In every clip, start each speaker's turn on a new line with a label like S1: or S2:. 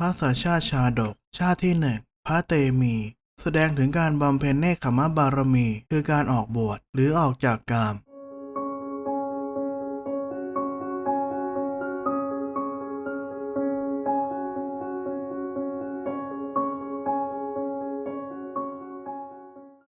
S1: พระสัชชาชาดก ชาติที่หนึ่งพระเตมี แสดงถึงการบำเพ็ญเนคขมบารมี คือการออกบวชหรือออกจากกาม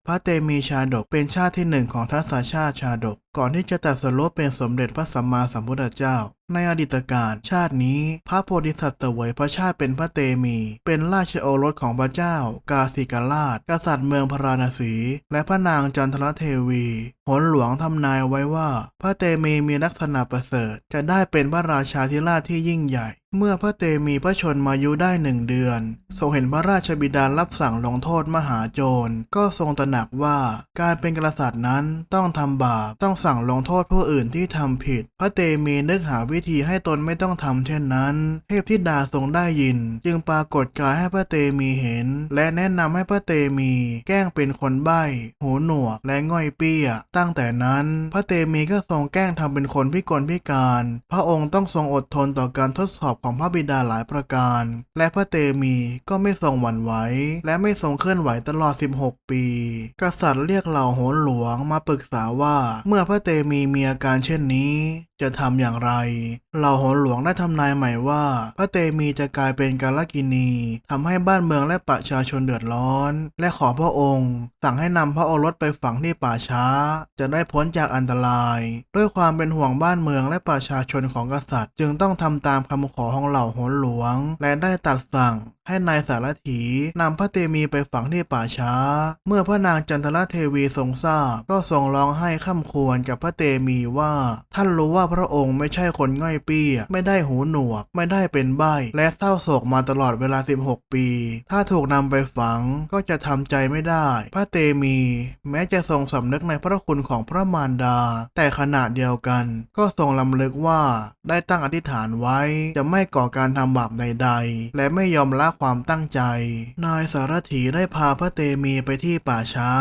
S1: พระเตมีชาดกเป็นชาติที่หนึ่งของทัศชาชาดก ก่อนที่จะตรัสรู้เป็นสมเด็จพระสัมมาสัมพุทธเจ้า ในอดีตการชาตินี้ พระโพธิสัตว์เสวยพระชาติเป็นพระเตมี เป็นราชโอรสของพระเจ้า กาสิกราช กษัตริย์เมืองพราราณสี และพระนางจันทรเทวีหนหลวงทำนายไว้ว่า พระเตมีมีลักษณะประเสริฐ จะได้เป็นพระราชาธิราชที่ยิ่งใหญ่ เมื่อพระเตมีพระชนมายุได้หนึ่งเดือนทรงเห็นพระราชบิดารับสั่งลงโทษมหาโจร ก็ทรงตระหนักว่าการเป็นกษัตริย์นั้นต้องทำบาปต้องสั่งลงโทษผู้อื่นที่ทำผิด พระเตมีนึกหาวิธีให้ตนไม่ต้องทำเช่นนั้น เทพธิดาทรงได้ยิน จึงปรากฏกายให้พระเตมีเห็น และแนะนำให้พระเตมี แกล้งเป็นคนใบ้หูหนวกและง่อยเปี้ย ตั้งแต่นั้น พระเตมีก็ทรงแกล้งทำเป็นคนพิกลพิการ พระองค์ต้องทรงอดทนต่อการทดสอบของพระบิดาหลายประการ และพระเตมีก็ไม่ทรงหวั่นไหวและไม่ทรงเคลื่อนไหวตลอด 16 ปี กษัตริย์เรียกเหล่าโหนหลวงมาปรึกษาว่าเมื่อพระเตมีมีอาการเช่นนี้ จะทำอย่างไร เหล่าโหนหลวงได้ทำนายใหม่ว่า พระเตมีจะกลายเป็นกาลกินีทำให้บ้านเมืองและประชาชนเดือดร้อน และขอพระองค์ สั่งให้นำพระโอรสไปฝังที่ป่าช้า จะได้พ้นจากอันตราย ด้วยความเป็นห่วงบ้านเมืองและประชาชนของกษัตริย์ จึงต้องทำตามคำขอของเหล่าโหนหลวง และได้ตัดสั่ง ให้นายสารถีนำพระเตมีไปฝังที่ป่าช้า เมื่อพระนางจันทรเทวีทรงทราบ ก็ทรงร้องไห้ข้ามควรกับพระเตมีว่า ท่านรู้ว่าพระองค์ไม่ใช่คนง่อยเปี้ย ไม่ได้หูหนวก ไม่ได้เป็นใบ้และเศร้าโศกมาตลอดเวลา 16 ปี ถ้าถูกนำไปฝังก็จะทำใจไม่ได้ พระเตมี แม้จะทรงสำนึกในพระคุณของพระมารดา แต่ขณะเดียวกัน ก็ทรงลำลึกว่าได้ตั้งอธิษฐานไว้ จะไม่ก่อการทำบาปใดๆและไม่ยอมละความตั้งใจ นายสารถีได้พาพระเตมีไปที่ป่าช้า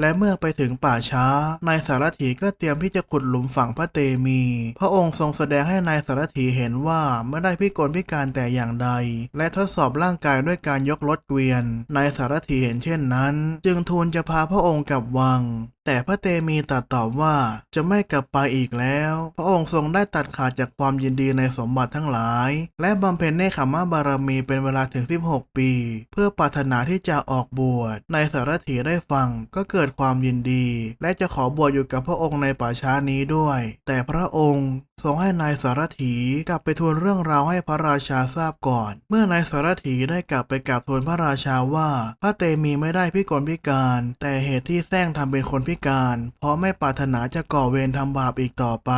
S1: และเมื่อไปถึงป่าช้า นายสารถีก็เตรียมที่จะขุดหลุมฝังพระเตมี พระองค์ทรงแสดงให้นายสารถีเห็นว่าไม่ได้พิกลพิการแต่อย่างใด และทดสอบร่างกายด้วยการยกรถเกวียน นายสารถีเห็นเช่นนั้น จึงทูลจะพาพระองค์กลับวัง แต่พระเตมีตรัสตอบว่าจะไม่กลับไปอีกแล้ว พระองค์ทรงได้ตัดขาดจากความยินดีในสมบัติทั้งหลาย และบำเพ็ญเนคขมบารมีเป็นเวลาถึง 16 ปี เพื่อปรารถนาที่จะออกบวช ในสารถีได้ฟังก็เกิดความยินดี และจะขอบวชอยู่กับพระองค์ในป่าช้านี้ด้วย แต่พระองค์ทรงให้นายสารถีกลับไปทูลเรื่องราวให้พระราชาทราบก่อน เมื่อนายสารถีได้กลับไปกราบทูลพระราชาว่าพระเตมีไม่ได้พิกลพิการ แต่เหตุที่แซงทำเป็นคนพิการเพราะไม่ปรารถนาจะก่อเวรทำบาปอีกต่อไป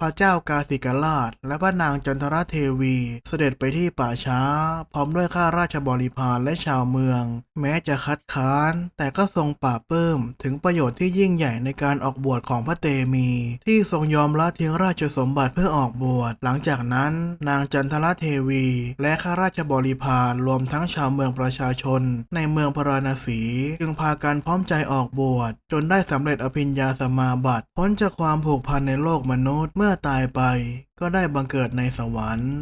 S1: พระเจ้ากาสิกราช และพระนางจันทรเทวี เสด็จไปที่ป่าช้า พร้อมด้วยข้าราชบริพารและชาวเมือง แม้จะคัดค้าน แต่ก็ทรงปราบปลื้มถึงประโยชน์ที่ยิ่งใหญ่ในการออกบวชของพระเตมี ที่ทรงยอมละทิ้งราชสมบัติเพื่อออกบวช หลังจากนั้น นางจันทรเทวี และข้าราชบริพารรวมทั้งชาวเมืองประชาชน ในเมืองพาราณสี จึงพากันพร้อมใจออกบวชจนได้สำเร็จอภิญญาสมาบัติ พ้นจากความผูกพันในโลกมนุษย์เมื่อตายไป ก็ได้บังเกิดในสวรรค์